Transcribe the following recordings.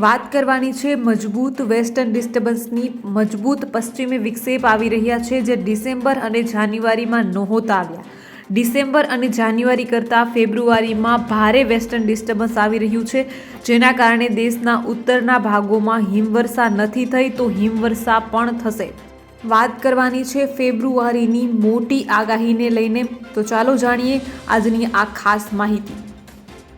વાત કરવાની છે, મજબૂત વેસ્ટર્ન ડિસ્ટર્બન્સની મજબૂત પશ્ચિમી વિક્ષેપ આવી રહ્યા છે જે ડિસેમ્બર અને જાન્યુઆરીમાં નહોતા આવ્યા. ડિસેમ્બર અને જાન્યુઆરી કરતાં ફેબ્રુઆરીમાં ભારે વેસ્ટર્ન ડિસ્ટર્બન્સ આવી રહ્યું છે, જેના કારણે દેશના ઉત્તરના ભાગોમાં હિમવર્ષા નથી થઈ તો હિમવર્ષા પણ થશે. વાત કરવાની છે ફેબ્રુઆરીની મોટી આગાહીને લઈને, તો ચાલો જાણીએ આજની આ ખાસ માહિતી.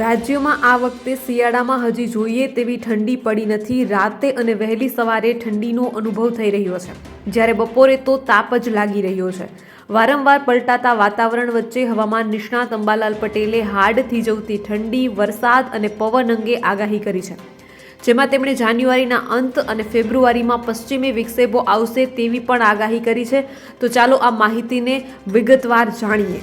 રાજ્યમાં આ વખતે શિયાળામાં હજી જોઈએ તેવી ઠંડી પડી નથી. રાતે અને વહેલી સવારે ઠંડીનો અનુભવ થઈ રહ્યો છે. જ્યારે બપોરે તો તાપ જ લાગી રહ્યો છે. વારંવાર પલટાતા વાતાવરણ વચ્ચે હવામાન નિષ્ણાત અંબાલાલ પટેલે હાડથી જવતી ઠંડી, વરસાદ અને પવન અંગે આગાહી કરી છે. જેમાં તેમણે જાન્યુઆરીના અંત અને ફેબ્રુઆરીમાં પશ્ચિમી વિક્ષેપો આવશે તેવી પણ આગાહી કરી છે. તો ચાલો આ માહિતીને વિગતવાર જાણીએ.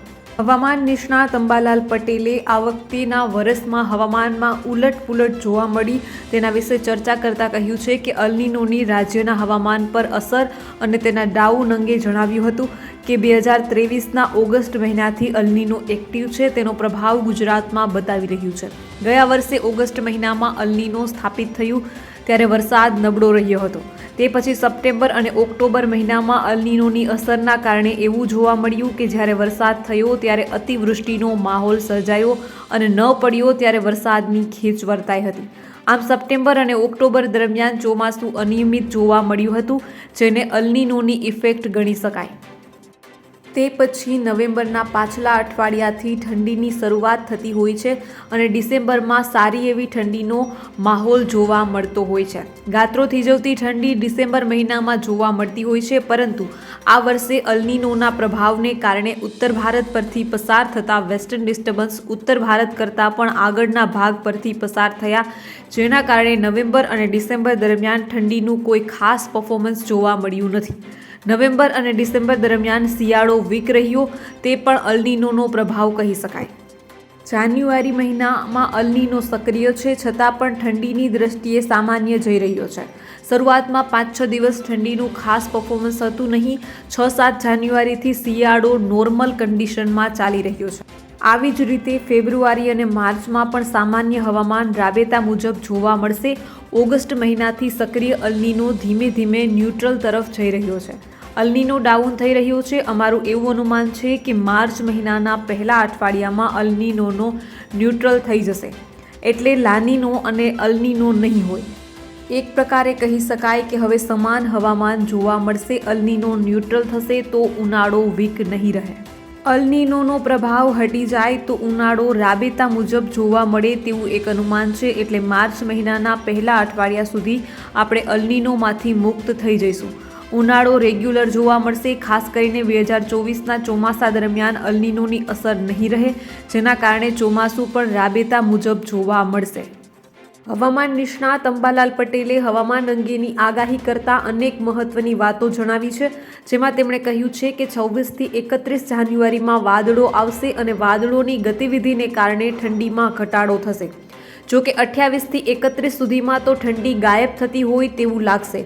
હવામાન નિષ્ણાત અંબાલાલ પટેલે આ વખતેના વર્ષમાં હવામાનમાં ઉલટ પુલટ જોવા મળી. તેના વિશે ચર્ચા કરતાં કહ્યું છે કે અલ્નિનોની રાજ્યના હવામાન પર અસર અને તેના ડાઉન અંગે જણાવ્યું હતું કે બે હજાર ત્રેવીસના ઓગસ્ટ મહિનાથી અલ્નિનો એક્ટિવ છે. તેનો પ્રભાવ ગુજરાતમાં બતાવી રહ્યું છે. ગયા વર્ષે ઓગસ્ટ મહિનામાં અલ્નિનો સ્થાપિત થયું. ત્યારે વરસાદ નબળો રહ્યો હતો. તે પછી સપ્ટેમ્બર અને ઓક્ટોબર મહિનામાં અલ્નિનોની અસરના કારણે એવું જોવા મળ્યું કે જ્યારે વરસાદ થયો ત્યારે અતિવૃષ્ટિનો માહોલ સર્જાયો અને ન પડ્યો ત્યારે વરસાદની ખેંચ વર્તાઈ હતી. આમ સપ્ટેમ્બર અને ઓક્ટોબર દરમિયાન ચોમાસું અનિયમિત જોવા મળ્યું હતું, જેને અલ્નિનોની ઇફેક્ટ ગણી શકાય. તે પછી નવેમ્બરના પાછલા અઠવાડિયાથી ઠંડીની શરૂઆત થતી હોય છે અને ડિસેમ્બરમાં સારી એવી ઠંડીનો માહોલ જોવા મળતો હોય છે. ગાત્રો થીજવતી ઠંડી ડિસેમ્બર મહિનામાં જોવા મળતી હોય છે, પરંતુ આ વર્ષે અલ્નિનોના પ્રભાવને કારણે ઉત્તર ભારત પરથી પસાર થતા વેસ્ટર્ન ડિસ્ટર્બન્સ ઉત્તર ભારત કરતાં પણ આગળના ભાગ પરથી પસાર થયા, જેના કારણે નવેમ્બર અને ડિસેમ્બર દરમિયાન ઠંડીનું કોઈ ખાસ પરફોર્મન્સ જોવા મળ્યું નથી. નવેમ્બર અને ડિસેમ્બર દરમિયાન શિયાળો વીક રહ્યો, તે પણ અલ્નીનોનો પ્રભાવ કહી શકાય. જાન્યુઆરી મહિનામાં અલ્નીનો સક્રિય છે, છતાં પણ ઠંડીની દ્રષ્ટિએ સામાન્ય જઈ રહ્યો છે. શરૂઆતમાં પાંચ છ દિવસ ઠંડીનું ખાસ પરફોર્મન્સ હતું નહીં છ સાત જાન્યુઆરીથી શિયાળો નોર્મલ કન્ડિશનમાં ચાલી રહ્યો છે. આવી જ રીતે ફેબ્રુઆરી અને માર્ચમાં પણ સામાન્ય હવામાન રાબેતા મુજબ જોવા મળશે. ઓગસ્ટ મહિનાથી સક્રિય અલ્નીનો ધીમે ધીમે ન્યુટ્રલ તરફ જઈ રહ્યો છે. અલ્નીનો ડાઉન થઈ રહ્યો છે. અમારું એવું અનુમાન છે કે માર્ચ મહિનાના પહેલા અઠવાડિયામાં અલ્નીનોનો ન્યુટ્રલ થઈ જશે. એટલે લાનીનો અને અલનીનો નહીં હોય. એક પ્રકારે કહી શકાય કે હવે સમાન હવામાન જોવા મળશે. અલ્નીનો ન્યુટ્રલ થશે તો ઉનાળો વીક નહીં રહે. અલનીનોનો પ્રભાવ હટી જાય તો ઉનાળો રાબેતા મુજબ જોવા મળે તેવું એક અનુમાન છે. એટલે માર્ચ મહિનાના પહેલા અઠવાડિયા સુધી આપણે અલનીનોમાંથી મુક્ત થઈ જઈશું. ઉનાળો રેગ્યુલર જોવા મળશે. ખાસ કરીને બે હજાર ચોવીસના ચોમાસા દરમિયાન અલ્નીનોની અસર નહીં રહે, જેના કારણે ચોમાસું પણ રાબેતા મુજબ જોવા મળશે. હવામાન નિષ્ણાત અંબાલાલ પટેલે હવામાન અંગેની આગાહી કરતા અનેક મહત્વની વાતો જણાવી છે, જેમાં તેમણે કહ્યું છે કે છવ્વીસથી એકત્રીસ જાન્યુઆરીમાં વાદળો આવશે અને વાદળોની ગતિવિધિને કારણે ઠંડીમાં ઘટાડો થશે. જો કે અઠ્યાવીસથી એકત્રીસ સુધીમાં તો ઠંડી ગાયબ થતી હોય તેવું લાગશે.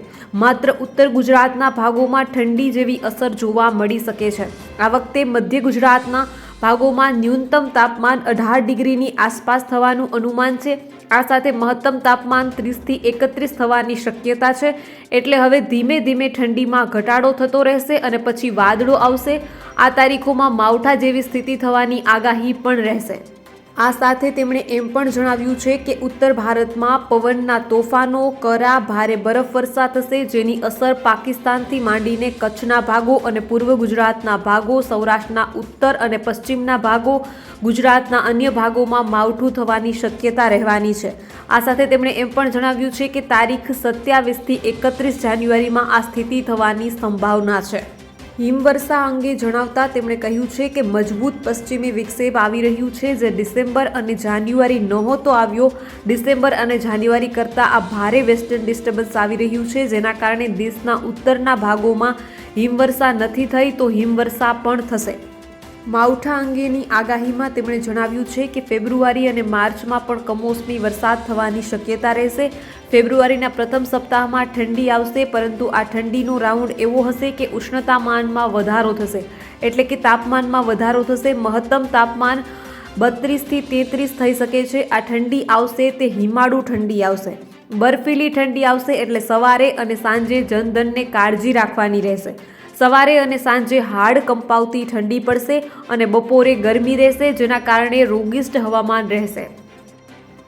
માત્ર ઉત્તર ગુજરાતના ભાગોમાં ઠંડી જેવી અસર જોવા મળી શકે છે. આ વખતે મધ્ય ગુજરાતના ભાગોમાં ન્યૂનતમ તાપમાન અઢાર ડિગ્રીની આસપાસ થવાનું અનુમાન છે. આ સાથે મહત્તમ તાપમાન ત્રીસથી એકત્રીસ થવાની શક્યતા છે. એટલે હવે ધીમે ધીમે ઠંડીમાં ઘટાડો થતો રહેશે અને પછી વાદળો આવશે. આ તારીખોમાં માવઠા જેવી સ્થિતિ થવાની આગાહી પણ રહેશે. આ સાથે તેમણે એમ પણ જણાવ્યું છે કે ઉત્તર ભારતમાં પવનના તોફાનો, કરા, ભારે બરફવર્ષા થશે, જેની અસર પાકિસ્તાનથી માંડીને કચ્છના ભાગો અને પૂર્વ ગુજરાતના ભાગો, સૌરાષ્ટ્રના ઉત્તર અને પશ્ચિમના ભાગો, ગુજરાતના અન્ય ભાગોમાં માવઠું થવાની શક્યતા રહેવાની છે. આ સાથે તેમણે એમ પણ જણાવ્યું છે કે તારીખ સત્યાવીસથી એકત્રીસ જાન્યુઆરીમાં આ સ્થિતિ થવાની સંભાવના છે. હિમવર્ષા અંગે જણાવતા તેમણે કહ્યું છે કે મજબૂત પશ્ચિમી વિક્ષેપ આવી રહ્યું છે, જે ડિસેમ્બર અને જાન્યુઆરી નહોતો આવ્યો. ડિસેમ્બર અને જાન્યુઆરી કરતાં આ ભારે વેસ્ટર્ન ડિસ્ટર્બન્સ આવી રહ્યું છે, જેના કારણે દેશના ઉત્તરના ભાગોમાં હિમવર્ષા નથી થઈ તો હિમવર્ષા પણ થશે. માવઠા અંગેની આગાહીમાં તેમણે જણાવ્યું છે કે ફેબ્રુઆરી અને માર્ચમાં પણ કમોસમી વરસાદ થવાની શક્યતા રહેશે. ફેબ્રુઆરીના પ્રથમ સપ્તાહમાં ઠંડી આવશે, પરંતુ આ ઠંડીનો રાઉન્ડ એવો હશે કે ઉષ્ણતામાનમાં વધારો થશે. એટલે કે તાપમાનમાં વધારો થશે. મહત્તમ તાપમાન બત્રીસથી તેત્રીસ થઈ શકે છે. આ ઠંડી આવશે તે હિમાળુ ઠંડી આવશે. બર્ફીલી ઠંડી આવશે એટલે સવારે અને સાંજે જનધનને કાળજી રાખવાની રહેશે. સવારે અને સાંજે હાડ કંપાવતી ઠંડી પડશે અને બપોરે ગરમી રહેશે, જેના કારણે રોગિષ્ટ હવામાન રહેશે.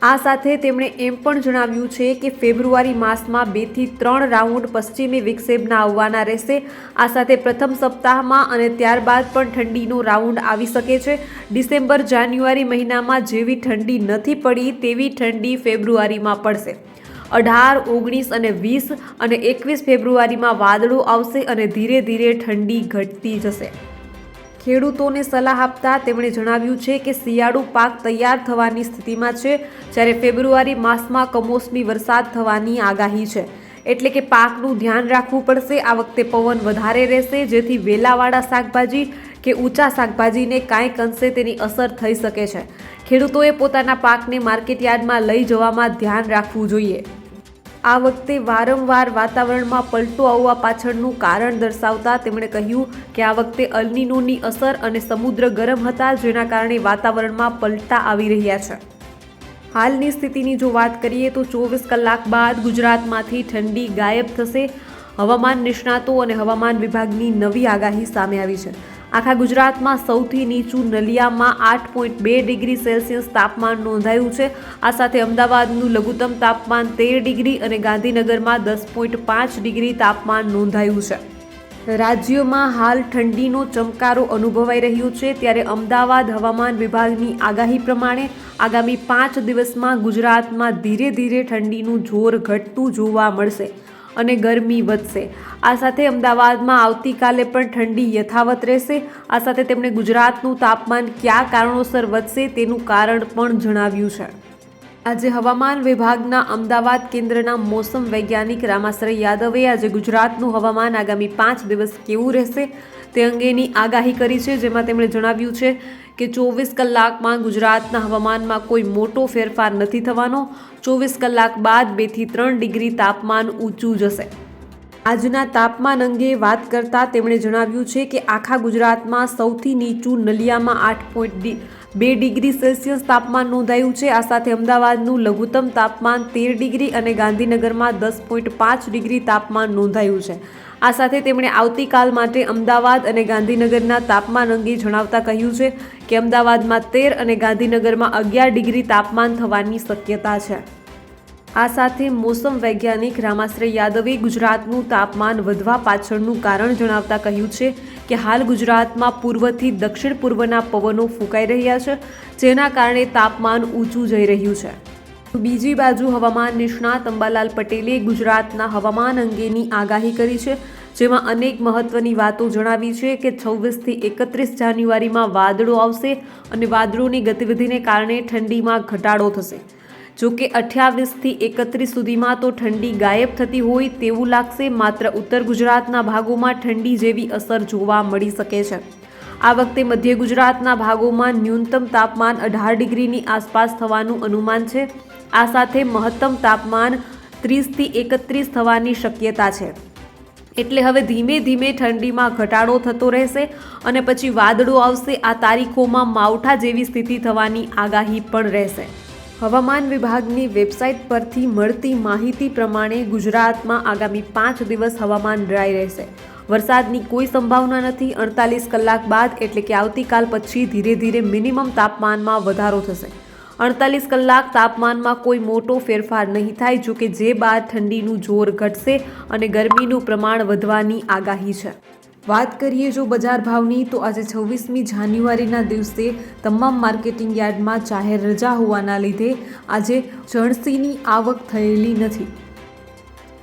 આ સાથે તેમણે એમ પણ જણાવ્યું છે કે ફેબ્રુઆરી માસમાં બેથી ત્રણ રાઉન્ડ પશ્ચિમી વિક્ષેપના આવવાના રહેશે. આ સાથે પ્રથમ સપ્તાહમાં અને ત્યારબાદ પણ ઠંડીનો રાઉન્ડ આવી શકે છે. ડિસેમ્બર, જાન્યુઆરી મહિનામાં જેવી ઠંડી નથી પડી તેવી ઠંડી ફેબ્રુઆરીમાં પડશે. અઢાર, ઓગણીસ અને વીસ અને એકવીસ ફેબ્રુઆરીમાં વાદળો આવશે અને ધીરે ધીરે ઠંડી ઘટતી જશે. ખેડૂતોને સલાહ આપતા તેમણે જણાવ્યું છે કે શિયાળુ પાક તૈયાર થવાની સ્થિતિમાં છે. જ્યારે ફેબ્રુઆરી માસમાં કમોસમી વરસાદ થવાની આગાહી છે. એટલે કે પાકનું ધ્યાન રાખવું પડશે. આ વખતે પવન વધારે રહેશે, જેથી વેલાવાળા શાકભાજી કે ઊંચા શાકભાજીને કાંઈક અંશે તેની અસર થઈ શકે છે. ખેડૂતોએ પોતાના પાકને માર્કેટયાર્ડમાં લઈ જવામાં ધ્યાન રાખવું જોઈએ. આ વખતે વારંવાર વાતાવરણમાં પલટો આવવા પાછળનું કારણ દર્શાવતા તેમણે કહ્યું કે આ વખતે અલ્નિનોની અસર અને સમુદ્ર ગરમ હતા, જેના કારણે વાતાવરણમાં પલટા આવી રહ્યા છે. હાલની સ્થિતિની જો વાત કરીએ તો ચોવીસ કલાક બાદ ગુજરાતમાંથી ઠંડી ગાયબ થશે. હવામાન નિષ્ણાતો અને હવામાન વિભાગની નવી આગાહી સામે આવી છે. આખા ગુજરાતમાં સૌથી નીચું નલિયામાં આઠ પોઈન્ટ બે ડિગ્રી સેલ્સિયસ તાપમાન નોંધાયું છે. આ સાથે અમદાવાદનું લઘુત્તમ તાપમાન તેર ડિગ્રી અને ગાંધીનગરમાં દસ પોઈન્ટ પાંચ ડિગ્રી તાપમાન નોંધાયું છે. રાજ્યમાં હાલ ઠંડીનો ચમકારો અનુભવાઈ રહ્યો છે. ત્યારે અમદાવાદ હવામાન વિભાગની આગાહી પ્રમાણે આગામી પાંચ દિવસમાં ગુજરાતમાં ધીરે ધીરે ઠંડીનું જોર ઘટતું જોવા મળશે. અને ગરમી વધશે. આ સાથે અમદાવાદમાં આવતીકાલે પણ ઠંડી યથાવત રહેશે. આ સાથે તેમણે ગુજરાતનું તાપમાન કયા કારણોસર વધશે તેનું કારણ પણ જણાવ્યું છે. આજે હવામાન વિભાગના અમદાવાદ કેન્દ્રના મોસમ વૈજ્ઞાનિક રામાશ્રય યાદવે આજે ગુજરાતનું હવામાન આગામી પાંચ દિવસ કેવું રહેશે તે અંગેની આગાહી કરી છે, જેમાં તેમણે જણાવ્યું છે કે ચોવીસ કલાકમાં ગુજરાતના હવામાનમાં કોઈ મોટો ફેરફાર નથી થવાનો. ચોવીસ કલાક બાદ બેથી ત્રણ ડિગ્રી તાપમાન ઊંચું જશે. આજના તાપમાન અંગે વાત કરતાં તેમણે જણાવ્યું છે કે આખા ગુજરાતમાં સૌથી નીચું નલિયામાં આઠ પોઈન્ટ બે ડિગ્રી સેલ્સિયસ તાપમાન નોંધાયું છે. આ સાથે અમદાવાદનું લઘુત્તમ તાપમાન તેર ડિગ્રી અને ગાંધીનગરમાં દસ પોઈન્ટ પાંચ ડિગ્રી તાપમાન નોંધાયું છે. આ સાથે તેમણે આવતીકાલ માટે અમદાવાદ અને ગાંધીનગરના તાપમાન અંગે જણાવતા કહ્યું છે કે અમદાવાદમાં તેર અને ગાંધીનગરમાં અગિયાર ડિગ્રી તાપમાન થવાની શક્યતા છે. આ સાથે મોસમ વૈજ્ઞાનિક રામાશ્રય યાદવે ગુજરાતનું તાપમાન વધવા પાછળનું કારણ જણાવતા કહ્યું છે કે હાલ ગુજરાતમાં પૂર્વથી દક્ષિણ પૂર્વના પવનો ફૂંકાઈ રહ્યા છે, જેના કારણે તાપમાન ઊંચું જઈ રહ્યું છે. બીજી બાજુ હવામાન નિષ્ણાત અંબાલાલ પટેલે ગુજરાતના હવામાન અંગેની આગાહી કરી છે, જેમાં અનેક મહત્વની વાતો જણાવી છે કે છવ્વીસથી એકત્રીસ જાન્યુઆરીમાં વાદળો આવશે અને વાદળોની ગતિવિધિને કારણે ઠંડીમાં ઘટાડો થશે. જો કે અઠ્યાવીસથી એકત્રીસ સુધીમાં તો ઠંડી ગાયબ થતી હોય તેવું લાગશે, માત્ર ઉત્તર ગુજરાતના ભાગોમાં ઠંડી જેવી અસર જોવા મળી શકે છે. આ વખતે મધ્ય ગુજરાતના ભાગોમાં ન્યૂનતમ તાપમાન અઢાર ડિગ્રીની આસપાસ થવાનું અનુમાન છે. આ સાથે મહત્તમ તાપમાન ત્રીસથી એકત્રીસ થવાની શક્યતા છે. એટલે હવે ધીમે ધીમે ઠંડીમાં ઘટાડો થતો રહેશે અને પછી વાદળો આવશે. આ તારીખોમાં માવઠા જેવી સ્થિતિ થવાની આગાહી પણ રહેશે. હવામાન વિભાગની વેબસાઇટ પરથી મળતી માહિતી પ્રમાણે ગુજરાતમાં આગામી પાંચ દિવસ હવામાન ડ્રાય રહેશે. વરસાદની કોઈ સંભાવના નથી. અડતાલીસ કલાક બાદ એટલે કે આવતીકાલ પછી ધીરે ધીરે મિનિમમ તાપમાનમાં વધારો થશે. અડતાલીસ કલાક તાપમાનમાં કોઈ મોટો ફેરફાર નહીં થાય જો કે જે બાદ ઠંડીનું જોર ઘટશે અને ગરમીનું પ્રમાણ વધવાની આગાહી છે. વાત કરીએ જો બજાર ભાવની, તો આજે છવ્વીસમી જાન્યુઆરીના દિવસે તમામ માર્કેટિંગ યાર્ડમાં જાહેર રજા હોવાના લીધે આજે જણસીની આવક થયેલી નથી.